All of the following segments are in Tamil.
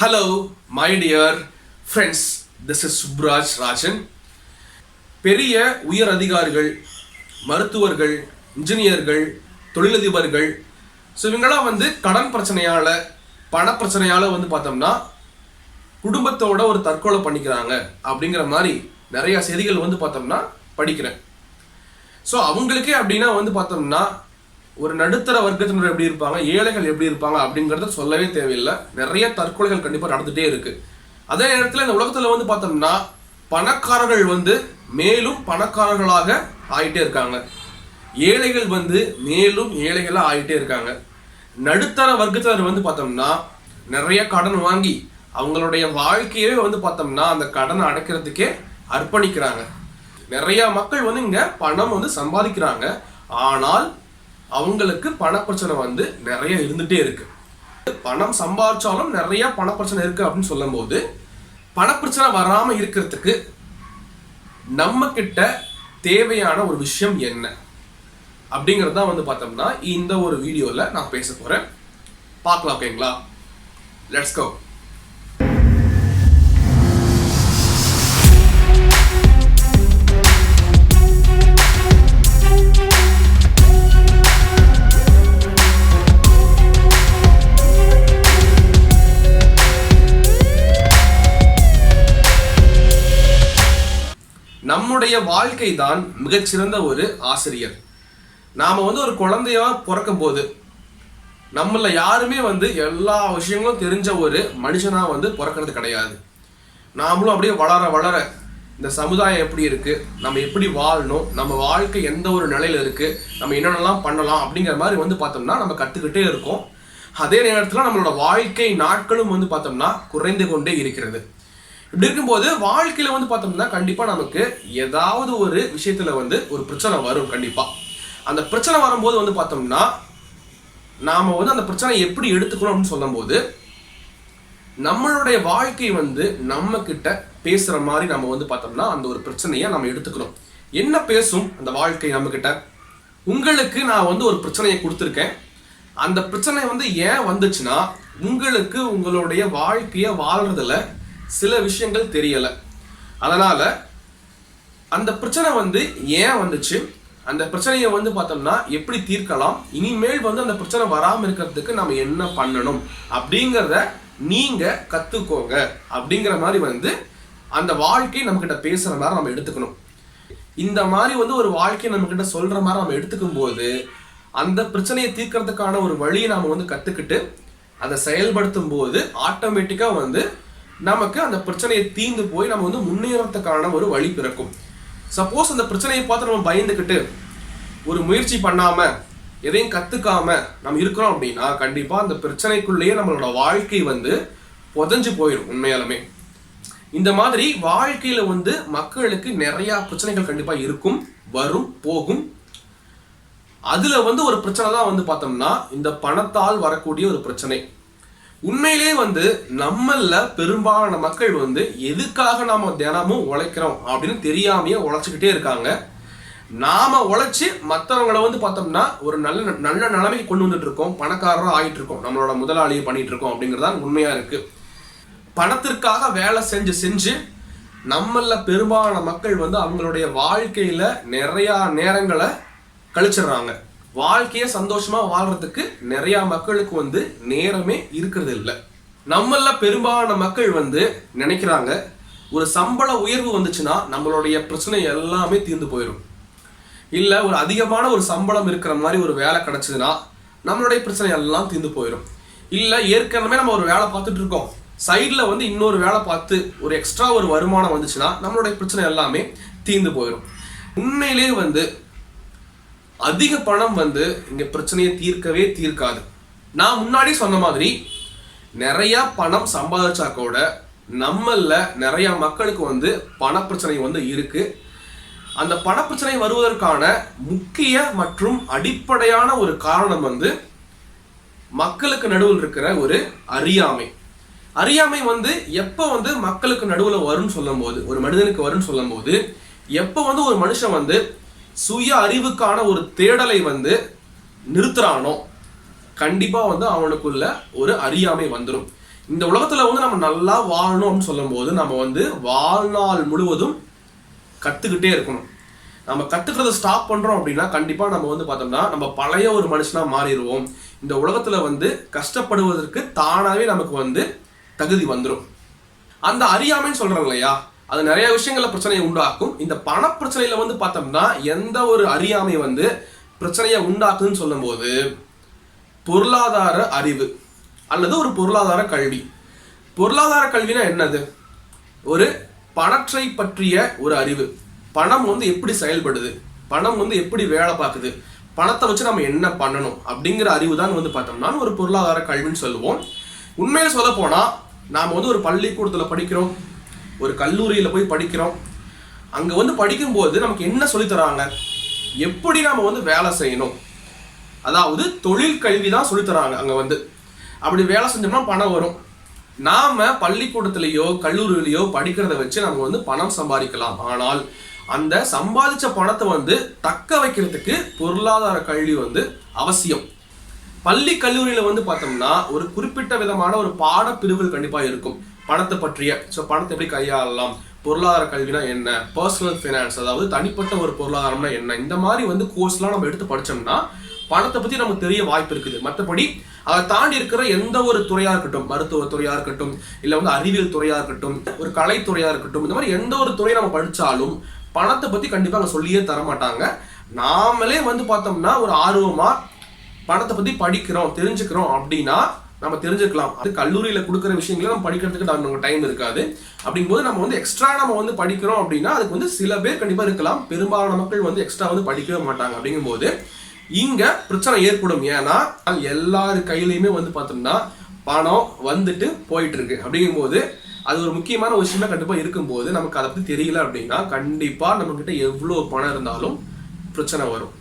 Hello my dear friends this is Subraj Rajan பெரிய உயர் அதிகாரிகள் மருத்துவர்கள் இன்ஜினியர்கள் தொழிலதிபர்கள். ஸோ இவங்களாம் வந்து கடன் பிரச்சனையால் பண பிரச்சனையால் வந்து பார்த்தோம்னா குடும்பத்தோட ஒரு தற்கொலை பண்ணிக்கிறாங்க அப்படிங்கிற மாதிரி நிறையா செய்திகள் வந்து பார்த்தோம்னா படிக்கிறேன். ஸோ அவங்களுக்கே அப்படின்னா வந்து பார்த்தோம்னா ஒரு நடுத்தர வர்க்கத்தினர் எப்படி இருப்பாங்க? ஏழைகள் எப்படி இருப்பாங்க? அப்படிங்கிறத சொல்லவே தேவையில்லை. நிறைய தற்கொலைகள் கண்டிப்பாக நடந்துகிட்டே இருக்கு. அதே நேரத்தில் இந்த உலகத்தில் வந்து பார்த்தோம்னா பணக்காரர்கள் வந்து மேலும் பணக்காரர்களாக ஆயிட்டே இருக்காங்க. ஏழைகள் வந்து மேலும் ஏழைகளாக ஆயிட்டே இருக்காங்க. நடுத்தர வர்க்கத்தினர் வந்து பார்த்தோம்னா நிறைய கடன் வாங்கி அவங்களுடைய வாழ்க்கையவே வந்து பார்த்தோம்னா அந்த கடனை அடைக்கிறதுக்கே அர்ப்பணிக்கிறாங்க. நிறைய மக்கள் வந்து இங்க பணம் வந்து சம்பாதிக்கிறாங்க. ஆனால் அவங்களுக்கு பணப்பிரச்சனை வந்து நிறைய இருந்துகிட்டே இருக்கு. பணம் சம்பாதிச்சாலும் நிறைய பணப்பிரச்சனை இருக்கு அப்படின்னு சொல்லும்போது பணப்பிரச்சனை வராம இருக்கிறதுக்கு நம்ம கிட்ட தேவையான ஒரு விஷயம் என்ன? அப்படிங்கிறது தான் வந்து பார்த்தோம்னா இந்த ஒரு வீடியோல நான் பேச போறேன். பார்க்கலாம் ஓகேங்களா? லெட்ஸ் கோ நம்முடைய வாழ்க்கை தான் மிகச்சிறந்த ஒரு ஆசிரியர். நாம் வந்து ஒரு குழந்தையா பிறக்கும் போது நம்மள யாருமே வந்து எல்லா விஷயங்களும் தெரிஞ்ச ஒரு மனுஷனாக வந்து பிறக்கிறது கிடையாது. நாமளும் அப்படியே வளர வளர இந்த சமுதாயம் எப்படி இருக்குது நம்ம எப்படி வாழணும் நம்ம வாழ்க்கை எந்த ஒரு நிலையில இருக்குது நம்ம என்னென்னலாம் பண்ணலாம் அப்படிங்கிற மாதிரி வந்து பார்த்தோம்னா நம்ம கற்றுக்கிட்டே இருக்கோம். அதே நேரத்தில் நம்மளோட வாழ்க்கை நாட்களும் வந்து பார்த்தோம்னா குறைந்து கொண்டே இருக்கிறது. இப்படி இருக்கும்போது வாழ்க்கையில வந்து பார்த்தோம்னா கண்டிப்பா நமக்கு ஏதாவது ஒரு விஷயத்துல வந்து ஒரு பிரச்சனை வரும் கண்டிப்பா. அந்த பிரச்சனை வரும்போது வந்து பார்த்தோம்னா நாம வந்து அந்த பிரச்சனை எப்படி எடுத்துக்கணும் அப்படின்னு சொல்லும்போது நம்மளுடைய வாழ்க்கை வந்து நம்ம கிட்ட பேசுற மாதிரி நம்ம வந்து பார்த்தோம்னா அந்த ஒரு பிரச்சனையை நம்ம எடுத்துக்கணும். என்ன பேசும் அந்த வாழ்க்கை நம்ம கிட்ட உங்களுக்கு நான் வந்து ஒரு பிரச்சனையை கொடுத்துருக்கேன். அந்த பிரச்சனை வந்து ஏன் வந்துச்சுன்னா உங்களுக்கு உங்களுடைய வாழ்க்கையை வாழ்றதுல சில விஷயங்கள் தெரியலை. அதனால் அந்த பிரச்சனை வந்து ஏன் வந்துச்சு? அந்த பிரச்சனையை வந்து பார்த்தோம்னா எப்படி தீர்க்கலாம்? இனிமேல் வந்து அந்த பிரச்சனை வராமல் இருக்கிறதுக்கு நம்ம என்ன பண்ணணும்? அப்படிங்கிறத நீங்கள் கற்றுக்கோங்க அப்படிங்கிற மாதிரி வந்து அந்த வாழ்க்கை நம்மக்கிட்ட பேசுகிற மாதிரி நம்ம எடுத்துக்கணும். இந்த மாதிரி வந்து ஒரு வாழ்க்கையை நம்மக்கிட்ட சொல்கிற மாதிரி நம்ம எடுத்துக்கும் போது அந்த பிரச்சனையை தீர்க்கறதுக்கான ஒரு வழியை நாம் வந்து கற்றுக்கிட்டு அதை செயல்படுத்தும் போது ஆட்டோமேட்டிக்காக வந்து நமக்கு அந்த பிரச்சனையை தீர்ந்து போய் நம்ம வந்து முன்னேறத்துக்கான ஒரு வழி பிறக்கும். சப்போஸ் அந்த பிரச்சனையை பார்த்து நம்ம பயந்துக்கிட்டு ஒரு முயற்சி பண்ணாம எதையும் கத்துக்காம நம்ம இருக்கிறோம் அப்படின்னா கண்டிப்பா அந்த பிரச்சனைக்குள்ளேயே நம்மளோட வாழ்க்கை வந்து புதஞ்சு போயிடும் உண்மையாலுமே. இந்த மாதிரி வாழ்க்கையில வந்து மக்களுக்கு நிறைய பிரச்சனைகள் கண்டிப்பா இருக்கும் வரும் போகும். அதுல வந்து ஒரு பிரச்சனை தான் வந்து பார்த்தோம்னா இந்த பணத்தால் வரக்கூடிய ஒரு பிரச்சனை. உண்மையிலே வந்து நம்மள பெரும்பாலான மக்கள் வந்து எதுக்காக நாம தினமும் உழைக்கிறோம் அப்படின்னு தெரியாமையே உழைச்சிக்கிட்டே இருக்காங்க. நாம உழைச்சி மற்றவங்களை வந்து பார்த்தோம்னா ஒரு நல்ல நல்ல நிலைமைக்கு கொண்டு வந்துட்டு இருக்கோம். பணக்காரராக ஆயிட்டு இருக்கோம் நம்மளோட முதலாளியை பண்ணிட்டு இருக்கோம் அப்படிங்கிறதான் உண்மையா இருக்கு. பணத்திற்காக வேலை செஞ்சு செஞ்சு நம்மள பெரும்பாலான மக்கள் வந்து அவங்களுடைய வாழ்க்கையில நிறைய நேரங்களை கழிச்சிடுறாங்க. வாழ்க்கைய சந்தோஷமா வாழ்றதுக்கு நிறைய மக்களுக்கு வந்து நேரமே இருக்கிறது இல்லை. நம்மள பெரும்பாலான மக்கள் வந்து நினைக்கிறாங்க ஒரு சம்பள உயர்வு வந்துச்சுன்னா நம்மளுடைய பிரச்சனை எல்லாமே தீர்ந்து போயிடும் இல்ல ஒரு அதிகமான ஒரு சம்பளம் இருக்கிற மாதிரி ஒரு வேலை கிடைச்சதுன்னா நம்மளுடைய பிரச்சனை எல்லாம் தீர்ந்து போயிடும் இல்ல ஏற்கனவே நம்ம ஒரு வேலை பார்த்துட்டு இருக்கோம். சைடில் வந்து இன்னொரு வேலை பார்த்து ஒரு எக்ஸ்ட்ரா ஒரு வருமானம் வந்துச்சுன்னா நம்மளுடைய பிரச்சனை எல்லாமே தீர்ந்து போயிடும் உண்மையிலேயே வந்து அதிக பணம் வந்து இங்க பிரச்சனையை தீர்க்கவே தீர்க்காது. நான் முன்னாடி சொன்ன மாதிரி நிறைய பணம் சம்பாதிச்சா கூட நம்மள நிறைய மக்களுக்கு வந்து பணப்பிரச்சனை வந்து இருக்கு. அந்த பணப்பிரச்சனை வருவதற்கான முக்கிய மற்றும் அடிப்படையான ஒரு காரணம் வந்து மக்களுக்கு நடுவில் இருக்கிற ஒரு அறியாமை. அறியாமை வந்து எப்போ வந்து மக்களுக்கு நடுவில் வரும்னு சொல்லும்போது ஒரு மனிதனுக்கு வரும்னு சொல்லும்போது எப்போ வந்து ஒரு மனுஷன் வந்து சுய அறிவுக்கான ஒரு தேடலை வந்து நிறுத்துறானோ கண்டிப்பாக வந்து அவனுக்குள்ள ஒரு அறியாமை வந்துடும் இந்த உலகத்தில் வந்து நம்ம நல்லா வாழணும் அப்படின்னு சொல்லும்போது நம்ம வந்து வாழ்நாள் முழுவதும் கற்றுக்கிட்டே இருக்கணும். நம்ம கற்றுக்கிறத ஸ்டாப் பண்ணுறோம் அப்படின்னா கண்டிப்பாக நம்ம வந்து பார்த்தோம்னா நம்ம பழைய ஒரு மனுஷனாக மாறிடுவோம். இந்த உலகத்தில் வந்து கஷ்டப்படுவதற்கு தானாகவே நமக்கு வந்து தகுதி வந்துடும் அந்த அறியாமைன்னு சொல்கிறாங்க இல்லையா? அது நிறைய விஷயங்கள பிரச்சனையை உண்டாக்கும். இந்த பண பிரச்சனையில வந்து பார்த்தோம்னா எந்த ஒரு அறியாமை வந்து பிரச்சனையை உண்டாக்குதுன்னு சொல்லும்போது பொருளாதார அறிவு அல்லது ஒரு பொருளாதார கல்வி. பொருளாதார கல்வினா என்னது? ஒரு பணத்தை பற்றிய ஒரு அறிவு. பணம் வந்து எப்படி செயல்படுது? பணம் வந்து எப்படி வேலை பார்க்குது? பணத்தை வச்சு நம்ம என்ன பண்ணணும்? அப்படிங்கிற அறிவு தான் வந்து பார்த்தோம்னா ஒரு பொருளாதார கல்வின்னு சொல்லுவோம். உண்மையில சொல்ல போனா நாம் வந்து ஒரு பள்ளிக்கூடத்தில் படிக்கிறோம். ஒரு கல்லூரியில் போய் படிக்கிறோம். அங்கே வந்து படிக்கும்போது நமக்கு என்ன சொல்லித் தராங்க எப்படி நாம் வந்து வேலை செய்யணும்? அதாவது தொழில் கல்வி தான் சொல்லித் தராங்க அங்கே வந்து. அப்படி வேலை செஞ்சோம்னா பணம் வரும். நாம் பள்ளிக்கூடத்துலேயோ கல்லூரியிலேயோ படிக்கிறத வச்சு நம்ம வந்து பணம் சம்பாதிக்கலாம். ஆனால் அந்த சம்பாதிச்ச பணத்தை வந்து தக்க வைக்கிறதுக்கு பொருளாதார கல்வி வந்து அவசியம். பள்ளி கல்லூரியில் வந்து பார்த்தோம்னா ஒரு குறிப்பிட்ட விதமான ஒரு பாடப்பிரிவுகள் கண்டிப்பாக இருக்கும். பணத்தை பற்றிய ஸோ பணத்தை எப்படி கையாளலாம் பொருளாதார கல்வினா என்ன பர்சனல் ஃபினான்ஸ் அதாவது தனிப்பட்ட ஒரு பொருளாதாரம்னா என்ன இந்த மாதிரி வந்து கோர்ஸ்லாம் நம்ம எடுத்து படித்தோம்னா பணத்தை பற்றி நமக்கு தெரிய வாய்ப்பு இருக்குது. மற்றபடி அதை தாண்டி இருக்கிற எந்த ஒரு துறையாக இருக்கட்டும் மருத்துவ துறையாக இருக்கட்டும் இல்லை வந்து அறிவியல் துறையாக இருக்கட்டும் ஒரு கலைத்துறையாக இருக்கட்டும் இந்த மாதிரி எந்த ஒரு துறையை நம்ம படித்தாலும் பணத்தை பற்றி கண்டிப்பாக அங்கே சொல்லியே தர மாட்டாங்க. நாமளே வந்து பார்த்தோம்னா ஒரு ஆர்வமாக பணத்தை பற்றி படிக்கிறோம் தெரிஞ்சுக்கிறோம் அப்படின்னா நம்ம தெரிஞ்சுக்கலாம். அது கல்லூரியில் கொடுக்குற விஷயங்களை நம்ம படிக்கிறதுக்கு நமக்கு டைம் இருக்காது. அப்படிங்கும்போது நம்ம வந்து எக்ஸ்ட்ரா நம்ம வந்து படிக்கிறோம் அப்படின்னா அதுக்கு வந்து சில பேர் கண்டிப்பாக இருக்கலாம். பெரும்பாலான மக்கள் வந்து எக்ஸ்ட்ரா வந்து படிக்கவே மாட்டாங்க. அப்படிங்கும்போது இங்கே பிரச்சனை ஏற்படும். ஏன்னா எல்லாரு கையிலையுமே வந்து பார்த்தோம்னா பணம் வந்துட்டு போயிட்டு இருக்கு அப்படிங்கும்போது அது ஒரு முக்கியமான விஷயமா கண்டிப்பாக இருக்கும்போது நமக்கு அதை பற்றி தெரியல அப்படின்னா கண்டிப்பாக நம்ம கிட்ட பணம் இருந்தாலும் பிரச்சனை வரும்.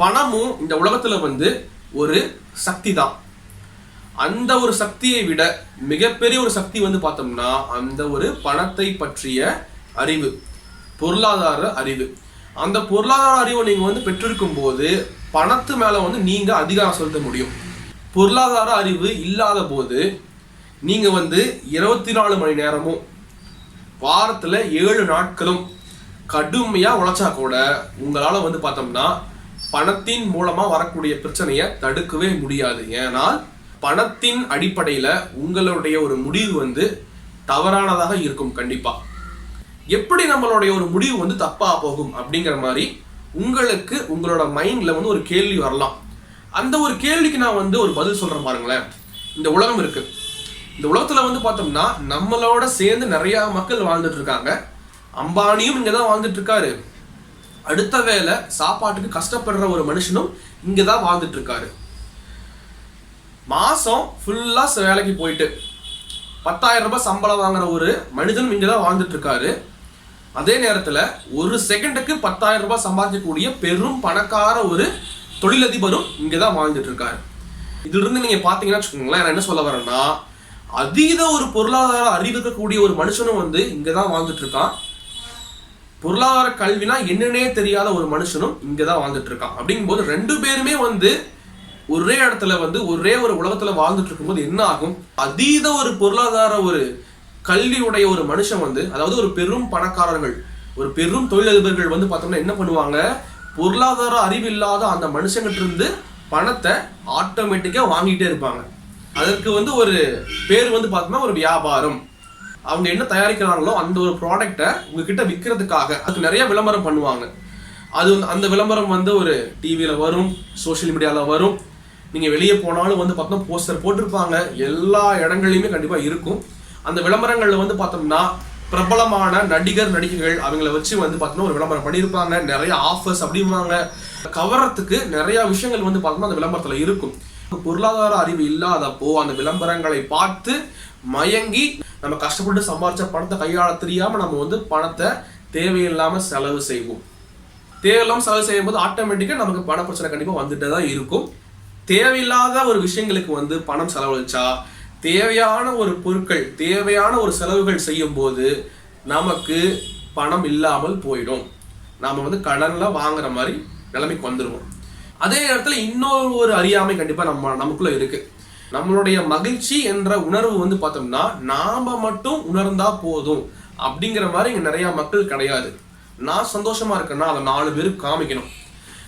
பணமும் இந்த உலகத்தில் வந்து ஒரு சக்தி தான். அந்த ஒரு சக்தியை விட மிகப்பெரிய ஒரு சக்தி வந்து பார்த்தோம்னா அந்த ஒரு பணத்தை பற்றிய அறிவு பொருளாதார அறிவு. அந்த பொருளாதார அறிவை நீங்க வந்து பெற்றிருக்கும் போது பணத்து மேல வந்து நீங்க அதிகாரம் செலுத்த முடியும். பொருளாதார அறிவு இல்லாத போது நீங்க வந்து இருபத்தி நாலு மணி நேரமும் வாரத்துல ஏழு நாட்களும் கடுமையா உழைச்சா கூட உங்களால வந்து பார்த்தோம்னா பணத்தின் மூலமா வரக்கூடிய பிரச்சனையை தடுக்கவே முடியாது. ஏனால் பணத்தின் அடிப்படையில உங்களுடைய ஒரு முடிவு வந்து தவறானதாக இருக்கும் கண்டிப்பா. எப்படி நம்மளுடைய ஒரு முடிவு வந்து தப்பா போகும் அப்படிங்கிற மாதிரி உங்களுக்கு உங்களோட மைண்ட்ல வந்து ஒரு கேள்வி வரலாம். அந்த ஒரு கேள்விக்கு நான் வந்து ஒரு பதில் சொல்றேன் பாருங்களேன். இந்த உலகம் இருக்கு. இந்த உலகத்துல வந்து பார்த்தோம்னா நம்மளோட சேர்ந்து நிறைய மக்கள் வாழ்ந்துட்டு இருக்காங்க. அம்பானியும் இங்கே தான் வாழ்ந்துட்டு இருக்காரு. அடுத்த வேளை சாப்பாட்டுக்கு கஷ்டப்படுற ஒரு மனுஷனும் இங்கே தான் வாழ்ந்துட்டு இருக்காரு மாதம் ஃபுல்லாக வேலைக்கு போயிட்டு பத்தாயிரம் ரூபாய் சம்பளம் வாங்குற ஒரு மனிதனும் இங்கே தான் வாழ்ந்துட்டு இருக்காரு அதே நேரத்தில் ஒரு செகண்டுக்கு பத்தாயிரம் ரூபாய் சம்பாதிக்கக்கூடிய பெரும் பணக்கார ஒரு தொழிலதிபரும் இங்கே தான் வாழ்ந்துட்டு இருக்காரு இதிலிருந்து இருந்து பார்த்தீங்கன்னா வச்சுக்கோங்களேன் நான் என்ன சொல்ல வரேன்னா அதீத ஒரு பொருளாதார அறிவு இருக்கக்கூடிய ஒரு மனுஷனும் வந்து இங்கே தான் வாழ்ந்துட்டு இருக்கான் பொருளாதார கல்வினா என்னன்னே தெரியாத ஒரு மனுஷனும் இங்கே தான் வாழ்ந்துட்டு இருக்கான் அப்படிங்கும்போது ரெண்டு பேருமே வந்து ஒரே இடத்துல வந்து ஒரே ஒரு உலகத்துல வாழ்ந்துட்டு இருக்கும்போது என்ன ஆகும்? அதீத ஒரு பொருளாதார ஒரு கல்வியுடைய ஒரு மனுஷன் வந்து அதாவது ஒரு பெரும் பணக்காரர்கள் ஒரு பெரும் தொழிலதிபர்கள் வந்து பார்த்தோம்னா என்ன பண்ணுவாங்க? பொருளாதார அறிவு இல்லாத அந்த மனுஷங்கிட்ட இருந்து பணத்தை ஆட்டோமேட்டிக்காக வாங்கிட்டே இருப்பாங்க. அதற்கு வந்து ஒரு பேர் வந்து பார்த்தோம்னா ஒரு வியாபாரம். அவங்க என்ன தயாரிக்கிறாங்களோ அந்த ஒரு ப்ராடக்டை உங்ககிட்ட விற்கிறதுக்காக அதுக்கு நிறைய விளம்பரம் பண்ணுவாங்க. அது வந்து- அந்த விளம்பரம் வந்து ஒரு டிவியில் வரும் சோஷியல் மீடியாவில் வரும். நீங்கள் வெளியே போனாலும் வந்து பார்த்தோம்னா போஸ்டர் போட்டிருப்பாங்க. எல்லா இடங்கள்லையுமே கண்டிப்பாக இருக்கும். அந்த விளம்பரங்களில் வந்து பார்த்தோம்னா பிரபலமான நடிகர் நடிகைகள் அவங்கள வச்சு வந்து பார்த்தோம்னா ஒரு விளம்பரம் பண்ணியிருப்பாங்க. நிறைய ஆஃபர்ஸ் அப்படிம்பாங்க. கவரத்துக்கு நிறையா விஷயங்கள் வந்து பார்த்தோம்னா அந்த விளம்பரத்தில் இருக்கும். பொருளாதார அறிவு இல்லாதப்போ அந்த விளம்பரங்களை பார்த்து மயங்கி நம்ம கஷ்டப்பட்டு சம்பாரிச்ச பணத்தை கையாள தெரியாம நம்ம வந்து பணத்தை தேவையில்லாம செலவு செய்வோம். தேவையில்லாம செலவு செய்யும்போது ஆட்டோமேட்டிக்கா நமக்கு பண பிரச்சனை கண்டிப்பா வந்துட்டே தான் இருக்கும். தேவையில்லாத ஒரு விஷயங்களுக்கு வந்து பணம் செலவழிச்சா தேவையான ஒரு பொருட்கள் தேவையான ஒரு செலவுகள் செய்யும் போது நமக்கு பணம் இல்லாமல் போயிடும். நாம வந்து கடன்ல வாங்குற மாதிரி நிலைமைக்கு வந்துடுவோம் அதே நேரத்தில் இன்னொரு ஒரு அறியாமை கண்டிப்பா நம்ம நமக்குள்ள இருக்கு. நம்மளுடைய மகிழ்ச்சி என்ற உணர்வு வந்து பார்த்தோம்னா நாம மட்டும் உணர்ந்தா போதும். அப்படிங்கிற மாதிரி இங்க நிறைய மக்கள் கிடையாது. நான் சந்தோஷமா இருக்கேன்னா அதை நாலு பேருக்கு காமிக்கணும்.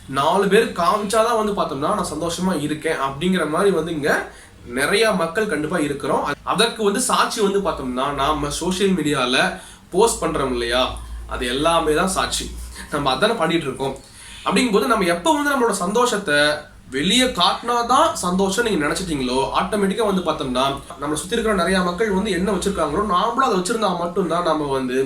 நாலு பேர் காமிச்சாதான் வந்து பார்த்தோம்னா நான் சந்தோஷமா இருக்கேன் அப்படிங்கிற மாதிரி வந்து இங்க நிறைய மக்கள் கண்டிப்பா இருக்கிறோம். அதற்கு வந்து சாட்சி வந்து பார்த்தோம்னா நாம சோஷியல் மீடியால போஸ்ட் பண்றோம் இல்லையா? அது எல்லாமே தான் சாட்சி. நம்ம அதானே பண்ணிட்டு இருக்கோம். அப்படிங்கும்போது நம்ம எப்போ வந்து நம்மளோட சந்தோஷத்தை வெளியே காட்டினா தான் சந்தோஷம் நீங்க நினைச்சிட்டீங்களோ ஆட்டோமேட்டிக்கா வந்து பார்த்தோம்னா நம்ம சுத்தி இருக்கிற நிறைய மக்கள் வந்து என்ன வச்சிருக்காங்களோ நாமளும் அதை வச்சிருந்தா மட்டும்தான் நம்ம வந்து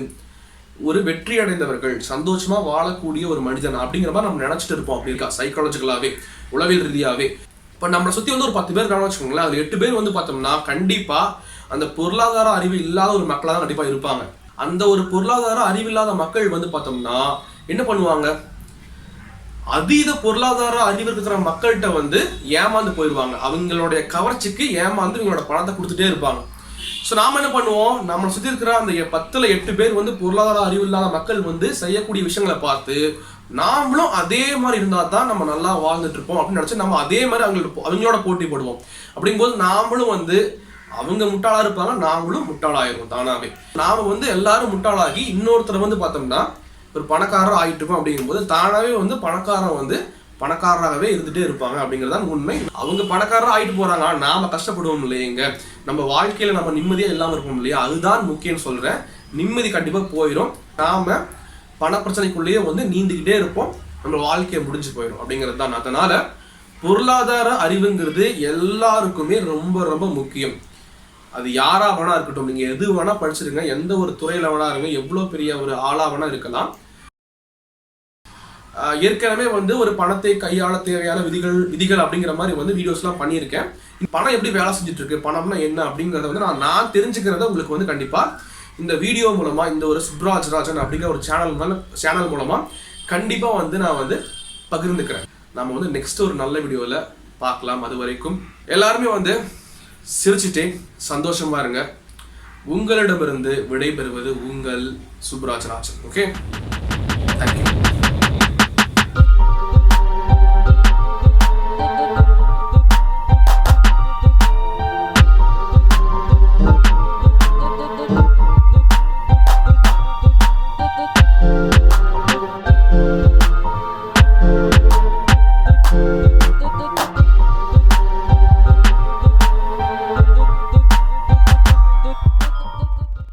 ஒரு வெற்றி அடைந்தவர்கள் சந்தோஷமா வாழக்கூடிய ஒரு மனிதன் அப்படிங்கிற மாதிரி நம்ம நினைச்சிட்டு இருப்போம். அப்படி இருக்கா? சைக்காலஜிக்கலாவே உளவியல் ரீதியாவே. இப்போ நம்மளை சுத்தி வந்து ஒரு பத்து பேர் இருக்காங்கன்னு வச்சுக்கோங்களேன் அது எட்டு பேர் வந்து பார்த்தோம்னா கண்டிப்பா அந்த பொருளாதார அறிவு இல்லாத ஒரு மக்களாக தான் கண்டிப்பா இருப்பாங்க. அந்த ஒரு பொருளாதார அறிவு இல்லாத மக்கள் வந்து பார்த்தோம்னா என்ன பண்ணுவாங்க? அதீத பொருளாதார அறிவு இருக்கிற மக்கள்கிட்ட வந்து ஏமாந்து போயிடுவாங்க. அவங்களுடைய கவர்ச்சிக்கு ஏமாந்து இவங்களோட பணத்தை கொடுத்துட்டே இருப்பாங்க. ஸோ நாம என்ன பண்ணுவோம்? நம்மளை சுற்றி இருக்கிற அந்த பத்தில் பத்துல எட்டு பேர் வந்து பொருளாதார அறிவு இல்லாத மக்கள் வந்து செய்யக்கூடிய விஷயங்களை பார்த்து நாமளும் அதே மாதிரி இருந்தால் தான் நம்ம நல்லா வாழ்ந்துட்டு இருப்போம் அப்படின்னு நினச்சி நம்ம அதே மாதிரி அவங்களோட அவங்களோட போட்டி போடுவோம். அப்படிங்கும்போது நாமளும் வந்து அவங்க முட்டாளாக இருப்பாங்க நாமளும் முட்டாளாயிருவோம் தானாவே. நாம் வந்து எல்லாரும் முட்டாளாகி இன்னொருத்தரை வந்து பார்த்தோம்னா ஒரு பணக்காரர் ஆகிட்டு இருக்கும் அப்படிங்கும்போது தானாகவே வந்து பணக்காரன் வந்து பணக்காரராகவே இருந்துகிட்டே இருப்பாங்க அப்படிங்கிறது தான் உண்மை. அவங்க பணக்காரராக ஆகிட்டு போகிறாங்க நாம் கஷ்டப்படுவோம் இல்லையங்க. நம்ம வாழ்க்கையில் நம்ம நிம்மதியாக இல்லாமல் இருப்போம் இல்லையா? அதுதான் முக்கியம்னு சொல்கிறேன் நிம்மதி கண்டிப்பாக போயிடும் நாம் பண பிரச்சனைக்குள்ளேயே வந்து நீந்திக்கிட்டே இருப்போம். நம்ம வாழ்க்கையை முடிஞ்சு போயிடும் அப்படிங்கிறது தான் அதனால் பொருளாதார அறிவுங்கிறது எல்லாருக்குமே ரொம்ப ரொம்ப முக்கியம். அது யாராக வேணா இருக்கட்டும். நீங்கள் எது வேணால் படிச்சிருங்க. எந்த ஒரு துறையில் வேணா இருங்க. எவ்வளோ பெரிய ஒரு ஆளாக வேணா இருக்கலாம். ஏற்கனவே வந்து ஒரு பணத்தை கையாள தேவையான விதிகள் விதிகள் அப்படிங்கிற மாதிரி வந்து வீடியோஸ்லாம் பண்ணியிருக்கேன். பணம் எப்படி வேலை செஞ்சுட்டு இருக்கு பணம்னா என்ன அப்படிங்கிறத வந்து நான் நான் தெரிஞ்சுக்கிறத உங்களுக்கு வந்து கண்டிப்பாக இந்த வீடியோ மூலமாக இந்த ஒரு சுப்ராஜ் ராஜன் அப்படிங்கிற ஒரு சேனல் சேனல் மூலமாக கண்டிப்பாக வந்து நான் வந்து பகிர்ந்துக்கிறேன். நம்ம வந்து நெக்ஸ்ட் ஒரு நல்ல வீடியோவில் பார்க்கலாம். அது வரைக்கும் எல்லாருமே வந்து சிரிச்சுட்டே சந்தோஷமாக இருங்க. உங்களிடமிருந்து விடைபெறுவது உங்கள் சுப்ராஜ் ராஜன். ஓகே